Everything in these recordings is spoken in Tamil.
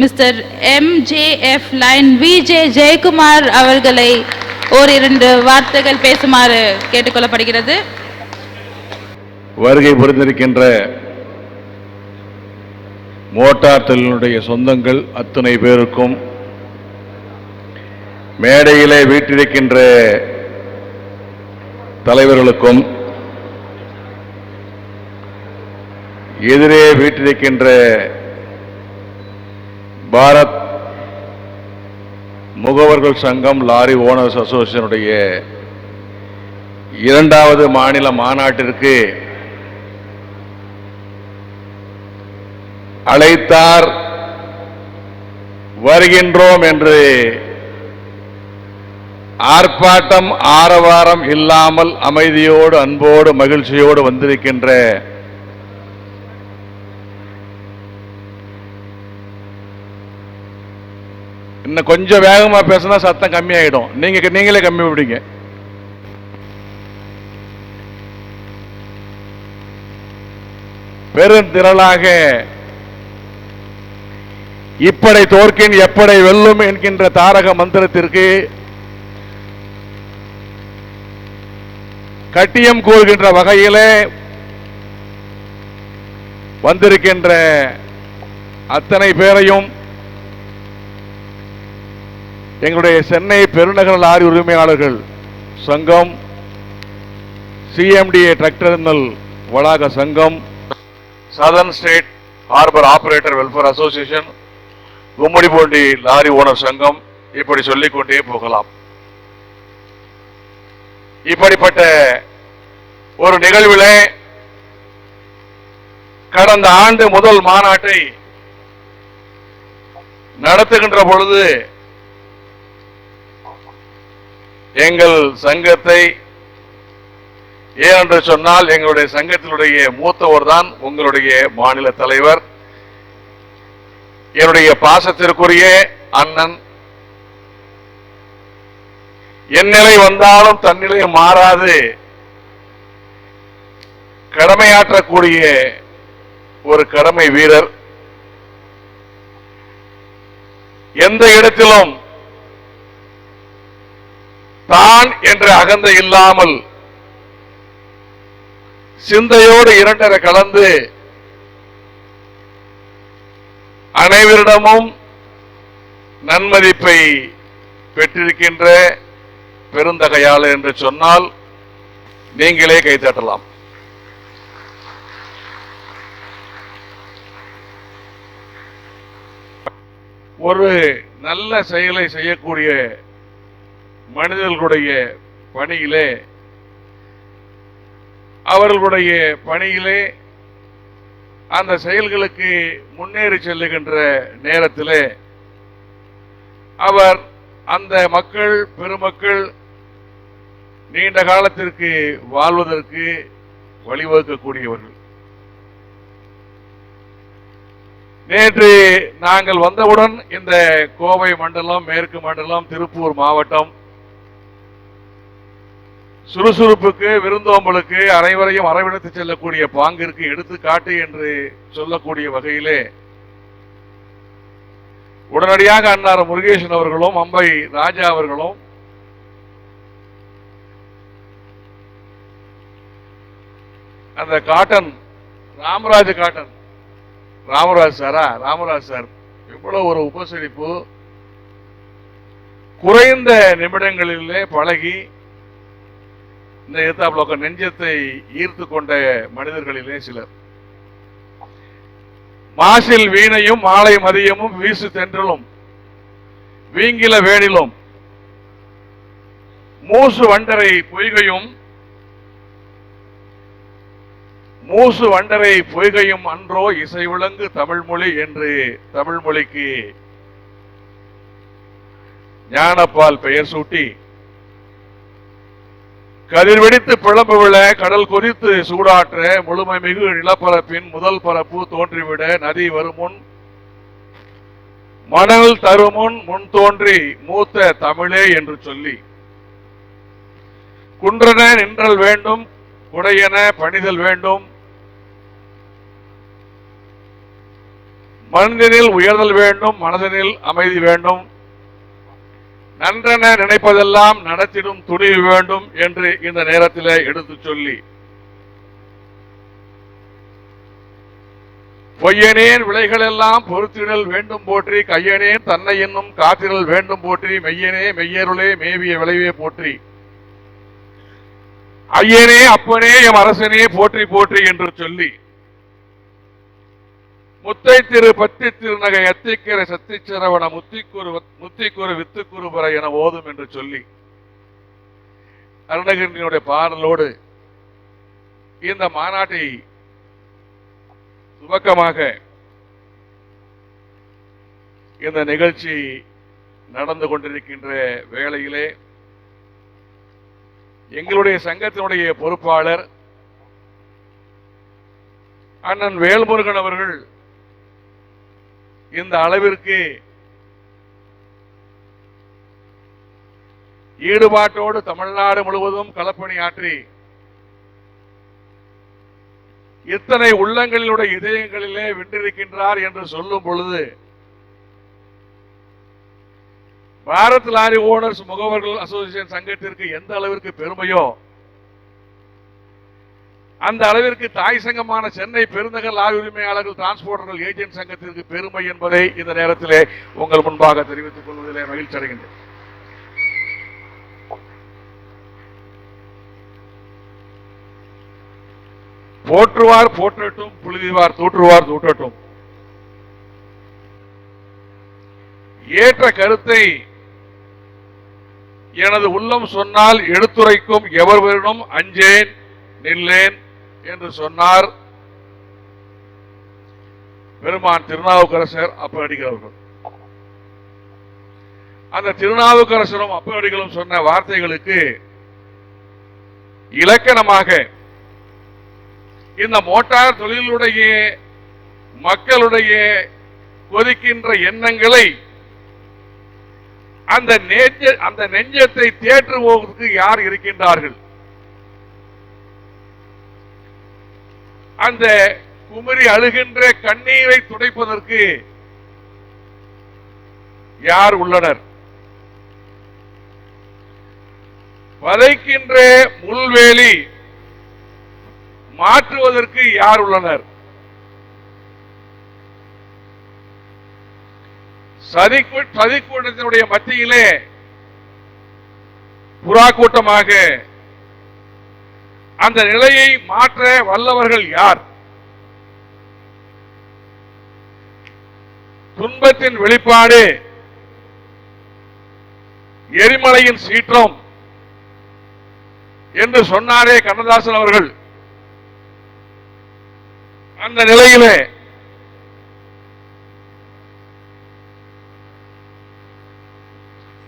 Mister MJF lion VJ Jayakumar அவர்களை ஓரிரண்டு வார்த்தைகள் பேசுமாறு கேட்டுக்கொள்ளப்படுகிறது. வருகை புரிந்திருக்கின்ற மோட்டார் தொழிலுடைய சொந்தங்கள் அத்தனை பேருக்கும் மேடையிலே வீட்டிருக்கின்ற தலைவர்களுக்கும் எதிரே வீட்டிருக்கின்ற பாரத் முகவர்கள் சங்கம் லாரி ஓனர்ஸ் அசோசியேஷனுடைய இரண்டாவது மாநில மாநாட்டிற்கு அழைத்தார் வருகின்றோம் என்று ஆர்ப்பாட்டம் ஆரவாரம் இல்லாமல் அமைதியோடு அன்போடு மகிழ்ச்சியோடு வந்திருக்கின்ற இன்னும் கொஞ்சம் வேகமா பேசுனா சத்தம் கம்மியாயிடும். நீங்க நீங்களே கம்மி பிடிங்க பெருந்திரளாக இப்படை தோற்கின் எப்படை வெல்லும் என்கின்ற தாரக மந்திரத்திற்கு கட்டியம் கூறுகின்ற வகையிலே வந்திருக்கின்ற அத்தனை பேரையும் எங்களுடைய சென்னை பெருநகர லாரி உரிமையாளர்கள் சங்கம் சிஎம்டிஏ ட்ரக் வளாக சங்கம் southern state harbour operator welfare association Gummidipoondi lorry owner சங்கம் இப்படி சொல்லிக்கொண்டே போகலாம். இப்படிப்பட்ட ஒரு நிகழ்வில் கடந்த ஆண்டு முதல் மாநாட்டை நடத்துகின்ற பொழுது எங்கள் சங்கத்தை ஏனென்று சொன்னால் எங்களுடைய சங்கத்தினுடைய மூத்தவர் தான் உங்களுடைய மாநில தலைவர். என்னுடைய பாசத்திற்குரிய அண்ணன். என் நிலை வந்தாலும் தன்னிலை மாறாது. கடமையாற்றக்கூடிய ஒரு கடமை வீரர். எந்த இடத்திலும் தான் என்ற அகந்தை இல்லாமல் சிந்தையோடு இரண்டரை கலந்து அனைவரிடமும் நன்மதிப்பை பெற்றிருக்கின்ற பெருந்தகையாளர் என்று சொன்னால் நீங்களே கைத்தட்டலாம் ஒரு நல்ல செயலை செய்யக்கூடிய மனிதர்களுடைய பணியிலே அவர்களுடைய பணியிலே அந்த செயல்களுக்கு முன்னேறி செல்லுகின்ற நேரத்திலே அவர் அந்த மக்கள் பெருமக்கள் நீண்ட காலத்திற்கு வாழ்வதற்கு வழிவகுக்கக்கூடியவர்கள். நேற்று நாங்கள் வந்தவுடன் இந்த கோவை மண்டலம் மேற்கு மண்டலம் திருப்பூர் மாவட்டம் சுறுசுறுப்புக்கு விருந்தோம்பலுக்கு அனைவரையும் அரவணைத்து செல்லக்கூடிய பாங்கிற்கு எடுத்துக்காட்டு என்று சொல்லக்கூடிய வகையிலே உடனடியாக அன்னார் முருகேசன் அவர்களும் அம்பை ராஜா அவர்களும் அந்த காட்டன் ராமராஜ் காட்டன் ராமராஜ் சாரா ராமராஜ் சார் எவ்வளவு ஒரு உபசரிப்பு. குறைந்த நிமிடங்களிலே பழகி இந்த எத்தாப்லோக்க நெஞ்சத்தை ஈர்த்து கொண்ட மனிதர்களிலே சிலர். மாசில் வீணையும் மாலை மதியமும் வீசு தென்றலும் வீங்கில வேடிலும் மூசு வண்டரை பொய்கையும் மூசு வண்டரை பொய்கையும் அன்றோ இசை விளங்கு தமிழ்மொழி என்று தமிழ்மொழிக்கு ஞானப்பால் பெயர் சூட்டி கதிர் வெடித்து பிளம்பு விழ கடல் கொதித்து சூடாற்ற முழுமை மிகு நிலப்பரப்பின் முதல் பரப்பு தோன்றிவிட நதி வருமுன் மணல் தருமுன் முன் தோன்றி மூத்த தமிழே என்று சொல்லி. குன்றன நின்றல் வேண்டும் குடையன பணிதல் வேண்டும். மனிதனில் உயர்தல் வேண்டும் மனதனில் அமைதி வேண்டும். நன்றென நினைப்பதெல்லாம் நடத்திடும் துணிவு வேண்டும் என்று இந்த நேரத்தில் எடுத்துச் சொல்லி. பொய்யனேன் விலைகளெல்லாம் பொறுத்திடல் வேண்டும் போற்றி கையனேன் தன்னை என்னும் காத்திடல் வேண்டும் போற்றி மெய்யனே மெய்யருளே மேவிய விளைவே போற்றி. ஐயனே அப்பனே எம் அரசனே போற்றி போற்றி என்று சொல்லி. முத்தை திரு பத்தி திருநகை சத்தி சத்திச்சரவண முத்திக்குரு முத்திக்குரு வித்துக்குருபர என ஓதும் என்று சொல்லி அருணகிரியினுடைய பாடலோடு இந்த மாநாட்டை துவக்கமாக இந்த நிகழ்ச்சி நடந்து கொண்டிருக்கின்ற வேளையிலே எங்களுடைய சங்கத்தினுடைய பொறுப்பாளர் அண்ணன் வேல்முருகன் அவர்கள் இந்த அளவிற்கு ஈடுபாட்டோடு தமிழ்நாடு முழுவதும் களப்பணியாற்றி இத்தனை உள்ளங்களினுடைய இதயங்களிலே வென்றிருக்கின்றார் என்று சொல்லும் பொழுது பாரத் லாரி ஓனர்ஸ் முகவர்கள் அசோசியேஷன் சங்கத்திற்கு எந்த அளவிற்கு பெருமையோ அந்த அளவிற்கு தாய் சங்கமான சென்னை பெருநகர் லாரி உரிமையாளர்கள் டிரான்ஸ்போர்ட்டர்கள் ஏஜென்ட் சங்கத்திற்கு பெருமை என்பதை இந்த நேரத்திலே உங்கள் முன்பாக தெரிவித்துக் கொள்வதிலே மகிழ்ச்சி அடைகின்றேன். போற்றுவார் போற்றட்டும் புழுதிவார் தூற்றுவார் தூற்றட்டும். ஏற்ற கருத்தை எனது உள்ளம் சொன்னால் எடுத்துரைக்கும் எவர் வேணும்? அஞ்சேன் நில்லேன் என்று சொன்னார். பெருமான் திருநாவுக்கரசர் அப்படிகள் அந்த திருநாவுக்கரசரும் அப்படிகளும் சொன்ன வார்த்தைகளுக்கு இலக்கணமாக இந்த மோட்டார் தொழிலுடைய மக்களுடைய கொதிக்கின்ற எண்ணங்களை அந்த நெஞ்ச அந்த நெஞ்சத்தை தேற்றுவதற்கு யார் இருக்கின்றார்கள்? அந்த குமரி அழுகின்ற கண்ணீரை துடைப்பதற்கு யார் உள்ளனர்? வதைக்கின்ற முள்வேலி மாற்றுவதற்கு யார் உள்ளனர்? சதிக்கு சதிக்கூட்டத்தினுடைய மத்தியிலே புறா கூட்டமாக அந்த நிலையை மாற்ற வல்லவர்கள் யார்? துன்பத்தின் வெளிப்பாடு எரிமலையின் சீற்றம் என்று சொன்னாரே கண்ணதாசன் அவர்கள். அந்த நிலையிலே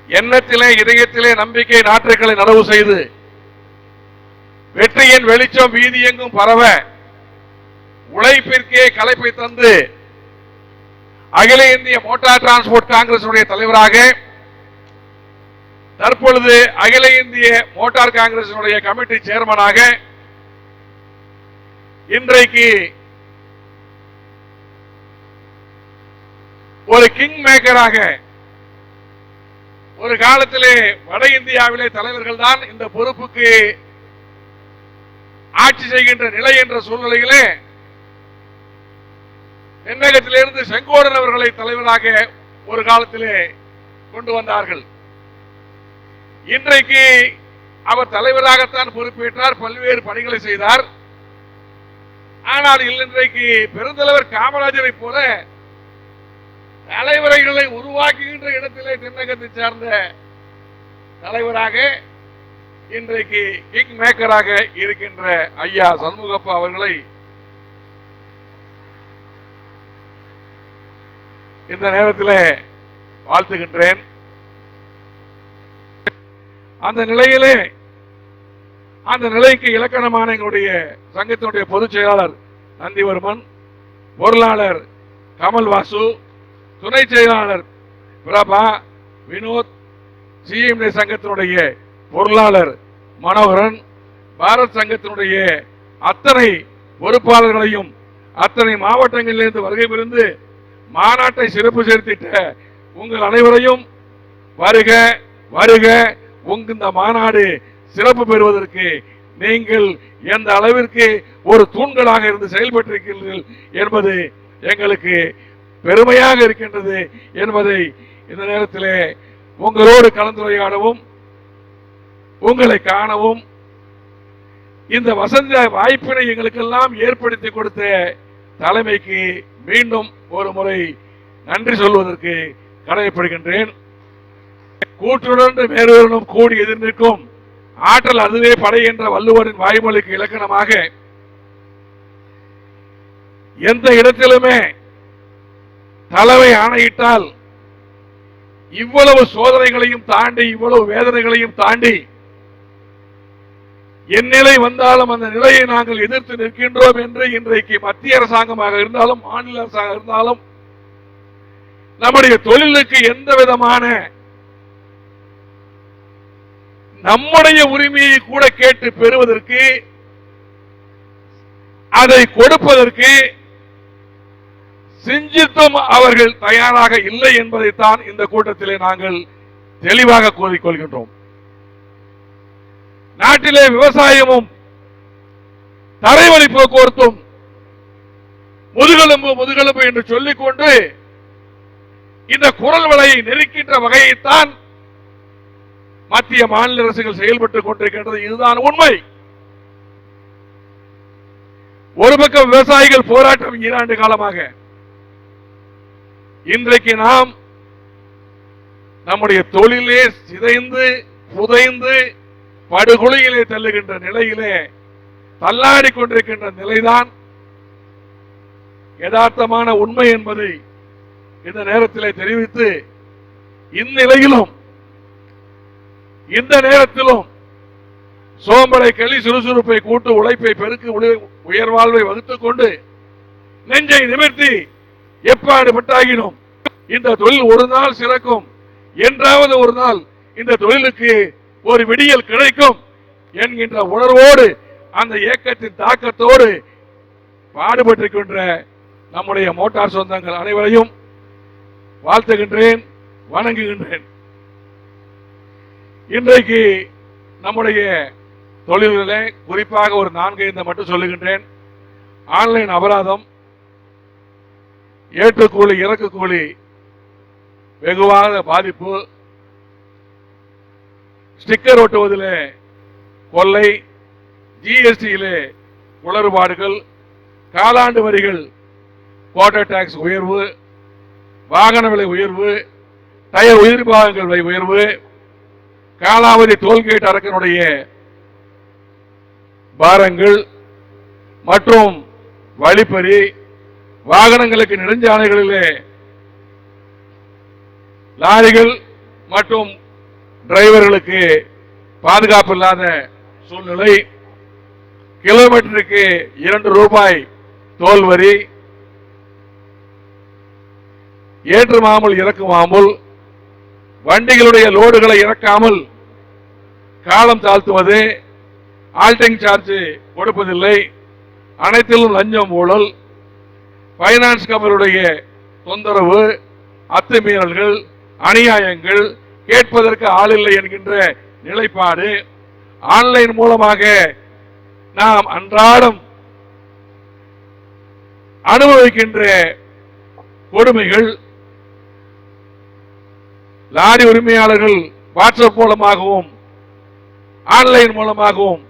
எண்ணத்திலே இதயத்திலே நம்பிக்கை நாற்றுக்களை நடவு செய்து வெற்றியின் வெளிச்சம் வீதி எங்கும் பரவ உழைப்பிற்கே கலைப்பை தந்து அகில இந்திய மோட்டார் டிரான்ஸ்போர்ட் காங்கிரஸ் தலைவராக தற்பொழுது அகில இந்திய மோட்டார் காங்கிரஸ் கமிட்டி சேர்மனாக இன்றைக்கு ஒரு கிங் மேக்கராக ஒரு காலத்திலே வட இந்தியாவிலே தலைவர்கள் தான் இந்த பொறுப்புக்கு ஆட்சி செய்கின்ற நிலை என்ற சூழ்நிலையிலே தென்னகத்திலிருந்து செங்கோடன் அவர்களை தலைவராக ஒரு காலத்திலே கொண்டு வந்தார்கள். இன்றைக்கு அவர் தலைவராகத்தான் பொறுப்பேற்றார் பல்வேறு பணிகளை செய்தார். ஆனால் இன்றைக்கு பெருந்தலைவர் காமராஜரை போல தலைவர்களை உருவாக்குகின்ற இடத்திலே தென்னகத்தை சார்ந்த தலைவராக இன்றைக்கு கிங் மேக்கராக இருக்கின்ற ஐயா சண்முகப்பா அவர்களை இந்த நேரத்தில் வாழ்த்துகின்றேன். அந்த நிலையிலே அந்த நிலைக்கு இலக்கணமான எங்களுடைய சங்கத்தினுடைய பொதுச் செயலாளர் நந்திவர்மன் பொருளாளர் கமல் வாசு துணை செயலாளர் பிரபா வினோத் சிஎம்டி சங்கத்தினுடைய பொருளாளர் மனோகரன் பாரத் சங்கத்தினுடைய அத்தனை பொறுப்பாளர்களையும் அத்தனை மாவட்டங்களிலிருந்து வருகை புரிந்து மாநாட்டை சிறப்பு சேர்த்திட்ட உங்கள் அனைவரையும் வருக வருக உங்க இந்த மாநாடு சிறப்பு பெறுவதற்கு நீங்கள் எந்த அளவிற்கு ஒரு தூண்களாக இருந்து செயல்பட்டிருக்கிறீர்கள் என்பது எங்களுக்கு பெருமையாக இருக்கின்றது என்பதை இந்த நேரத்திலே உங்களோடு கலந்துரையாடவும் உங்களை காணவும். இந்த வசந்த வாய்ப்பினை எங்களுக்கெல்லாம் ஏற்படுத்தி கொடுத்த தலைமைக்கு மீண்டும் ஒரு முறை நன்றி சொல்வதற்கு கடமைப்படுகின்றேன் கூற்றுடன் வேறொருவனும் கூடி எதிர் நிற்கும் ஆற்றல் அதுவே படை என்ற வள்ளுவரின் வாய்மொழிக்கு இலக்கணமாக. எந்த இடத்திலுமே தலைமை ஆணையிட்டால் இவ்வளவு சோதனைகளையும் தாண்டி இவ்வளவு வேதனைகளையும் தாண்டி என் நிலை வந்தாலும் அந்த நிலையை நாங்கள் எதிர்த்து நிற்கின்றோம் என்று இன்றைக்கு மத்திய அரசாங்கமாக இருந்தாலும் மாநில அரசாங்கம் இருந்தாலும் நம்முடைய தொழிலுக்கு எந்த விதமான நம்முடைய உரிமையை கூட கேட்டு பெறுவதற்கு அதை கொடுப்பதற்கு சிஞ்சித்தும் அவர்கள் தயாராக இல்லை என்பதைத்தான் இந்த கூட்டத்திலே நாங்கள் தெளிவாக கூறிக்கொள்கின்றோம். நாட்டிலே விவசாயமும் தரைவழி போக்குவரத்தும் முதுகெலும்பு முதுகெலும்பு என்று சொல்லிக்கொண்டு இந்த குரல் வலையை நெருக்கின்ற வகையைத்தான் மத்திய மாநில அரசுகள் செயல்பட்டுக் கொண்டிருக்கின்றது. இதுதான் உண்மை. ஒரு பக்கம் விவசாயிகள் போராட்டம் ஈராண்டு காலமாக. இன்றைக்கு நாம் நம்முடைய தொழிலே சிதைந்து புதைந்து படுகொலையிலே தள்ளுகின்ற நிலையிலே தள்ளாடி கொண்டிருக்கின்ற நிலைதான் யதார்த்தமான உண்மை என்பதை இந்த நேரத்திலே தெரிவித்து இந்நிலையிலும் இந்த நேரத்திலும் சோம்பலை களி சுறுசுறுப்பை கூட்டு உழைப்பை பெருக்கு உயர்வாழ்வை வகுத்துக் கொண்டு நெஞ்சை நிமிர்த்தி எப்பாடு பட்டாகினோம் இந்த தொழில் ஒரு நாள் சிறக்கும் என்றாவது ஒரு நாள் இந்த தொழிலுக்கு ஒரு விடியல் கிடைக்கும் என்கின்ற உணர்வோடு அந்த இயக்கத்தின் தாக்கத்தோடு பாடுபட்டிருக்கின்ற நம்முடைய மோட்டார் சொந்தங்கள் அனைவரையும் வாழ்த்துகின்றேன் வணங்குகின்றேன். இன்றைக்கு நம்முடைய தொழில்களே குறிப்பாக ஒரு நான்கு ஐந்து மட்டும் சொல்லுகின்றேன். ஆன்லைன் அபராதம் ஏற்றுக்கூலி இறக்கு கூலி வெகுவாக பாதிப்பு ஸ்டிக்கர் ஒட்டுவதிலே கொள்ளை ஜிஎஸ்டியிலே குளறுபாடுகள் காலாண்டு வரிகள் குவார்டர் டாக்ஸ் உயர்வு வாகன விலை உயர்வு டயர் உயிர் பாகங்கள் விலை உயர்வு காலாவதி டோல்கேட் அரக்கனுடைய பாரங்கள் மற்றும் வழிப்பறி வாகனங்களுக்கு நெடுஞ்சாலைகளிலே லாரிகள் மற்றும் டிரைவர்களுக்கு பாதுகாப்பு இல்லாத சூழ்நிலை. கிலோமீட்டருக்கு இரண்டு ரூபாய் தோல் வரி. ஏற்றுமாமல் இறக்குமாமல் வண்டிகளுடைய லோடுகளை இறக்காமல் காலம் தாழ்த்துவது. ஆல்டிங் சார்ஜ் கொடுப்பதில்லை. அனைத்திலும் லஞ்சம் ஊழல். பைனான்ஸ் கம்பெனியுடைய தொந்தரவு. அத்துமீறல்கள் அநியாயங்கள். கேட்பதற்கு ஆள் இல்லை என்கின்ற நிலைப்பாடு. ஆன்லைன் மூலமாக நாம் அன்றாடம் அனுபவிக்கின்ற கொடுமைகள் லாரி உரிமையாளர்கள் வாட்ஸ்அப் மூலமாகவும் ஆன்லைன் மூலமாகவும்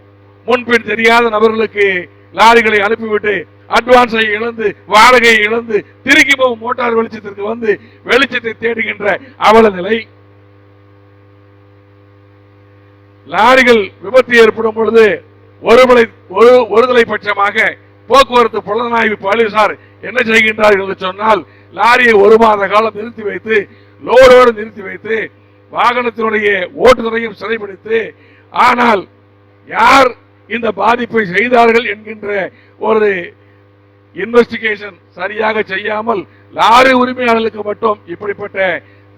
முன்பின் தெரியாத நபர்களுக்கு லாரிகளை அனுப்பிவிட்டு அட்வான்ஸை இழந்து வாடகையை இழந்து திருக்கி போகும் மோட்டார் வெளிச்சத்திற்கு வந்து வெளிச்சத்தை தேடுகின்ற அவல நிலை. லாரிகள் விபத்து ஏற்படும் பொழுது ஒருமலை ஒரு ஒருதலை பட்சமாக போக்குவரத்து புலனாய்வு போலீசார் என்ன செய்கின்றார்கள் என்று சொன்னால் லாரியை ஒரு மாத காலம் நிறுத்தி வைத்து லோடோடு நிறுத்தி வைத்து வாகனத்தினுடைய ஓட்டுநரையும் சிறைப்பிடித்து ஆனால் யார் இந்த பாதிப்பை செய்தார்கள் என்கின்ற ஒரு இன்வெஸ்டிகேஷன் சரியாக செய்யாமல் லாரி உரிமையாளர்களுக்கு மட்டும் இப்படிப்பட்ட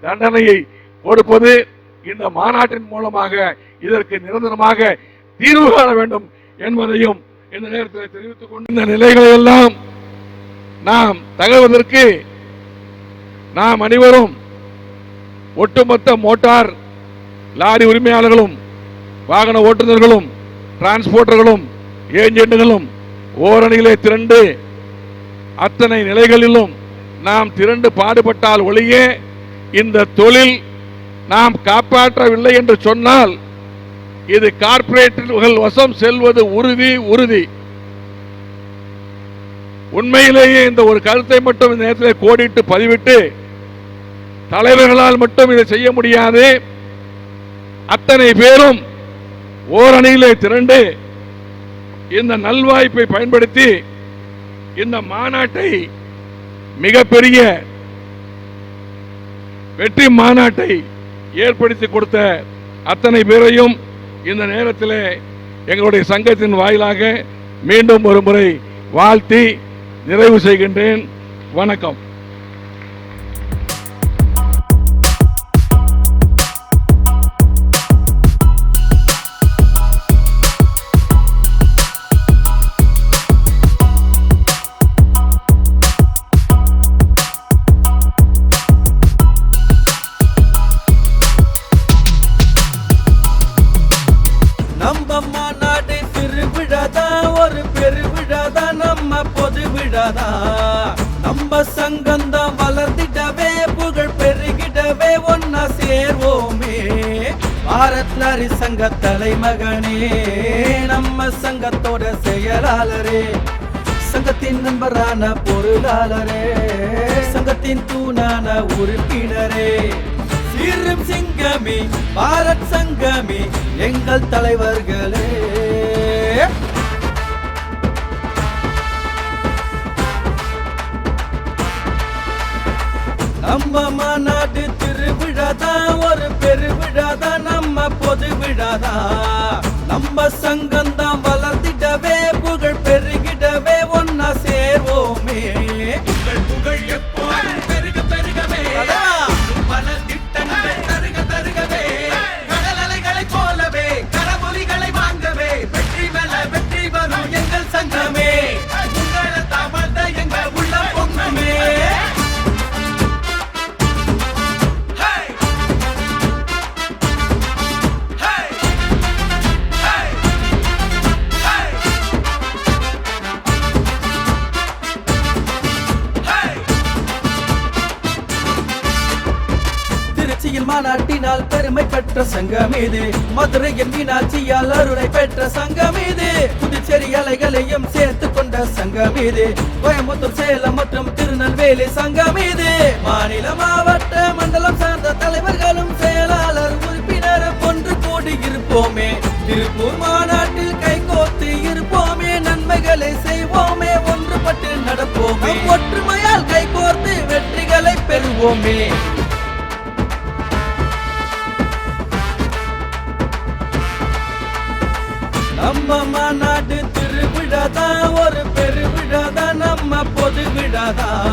தண்டனையை கொடுப்பது இந்த மாநாட்டின் மூலமாக இதற்கு நிரந்தரமாக தீர்வு காண வேண்டும் என்பதையும் இந்த நேரத்தில் தெரிவித்துக் கொண்டு இந்த நிலைகளை எல்லாம் நாம் தகவதற்கு நாம் அனைவரும் ஒட்டுமொத்த மோட்டார் லாரி உரிமையாளர்களும் வாகன ஓட்டுநர்களும் டிரான்ஸ்போர்ட்டர்களும் ஏஜென்ட்டுகளும் ஓரணியிலே திரண்டு அத்தனை நிலைகளிலும் நாம் திரண்டு பாடுபட்டால் ஒழியே இந்த தொழில் நாம் காப்பாற்றவில்லை என்று சொன்னால் இது கார்ப்பரேட்டுகள் வசம் செல்வது உறுதி உறுதி. உண்மையிலேயே இந்த ஒரு கருத்தை மட்டும் இந்த நேரத்தில் கோடிட்டு பதிவிட்டு தலைவர்களால் மட்டும் இதை செய்ய முடியாது. அத்தனை பேரும் ஓரணியிலே திரண்டு இந்த நல்வாய்ப்பை பயன்படுத்தி இந்த மாநாட்டை மிகப்பெரிய வெற்றி மாநாட்டை ஏற்படுத்தி கொடுத்த அத்தனை பேரையும் இந்த நேரத்தில் எங்களுடைய சங்கத்தின் வாயிலாக மீண்டும் ஒரு முறை வாழ்த்தி நிறைவு செய்கின்றேன். வணக்கம். பாரத் சங்க தலைமகனே நம்ம சங்கத்தோட செயலாளரே. சங்கத்தின் நண்பரான பொருளாளரே சங்கத்தின் தூணான உறுப்பினரே. சீரும் சிங்கமே பாரத் சங்கமே எங்கள் தலைவர்களே. நம்ம மாநாட்டு திருவிழா தான் ஒரு பேர் பொது விழாதா நம்ம சங்கம் தான் சங்கம் இது மதுரையில் மீனாட்சியால் அருளை பெற்ற சங்கம் இது புதுச்சேரி அலைகளையும் சேர்த்து கொண்ட சங்கம் இது கோயம்புத்தூர் சேலம் மற்றும் திருநெல்வேலி சங்கம் இது மாநில மாவட்ட மண்டலம் சார்ந்த தலைவர்களும் செயலாளர் உறுப்பினரும் ஒன்று கூடி இருப்போமே. திருப்பூர் மாநாட்டில் கைகோத்து இருப்போமே. நன்மைகளை செய்வோமே. ஒன்றுபட்டு நடப்போமே. ஒற்றுமையால் கைகோர்த்து வெற்றிகளை பெறுவோமே. நம்ம மாநாடு திருவிழாதான் ஒரு பெருவிழாதான் நம்ம பொது விழாதான்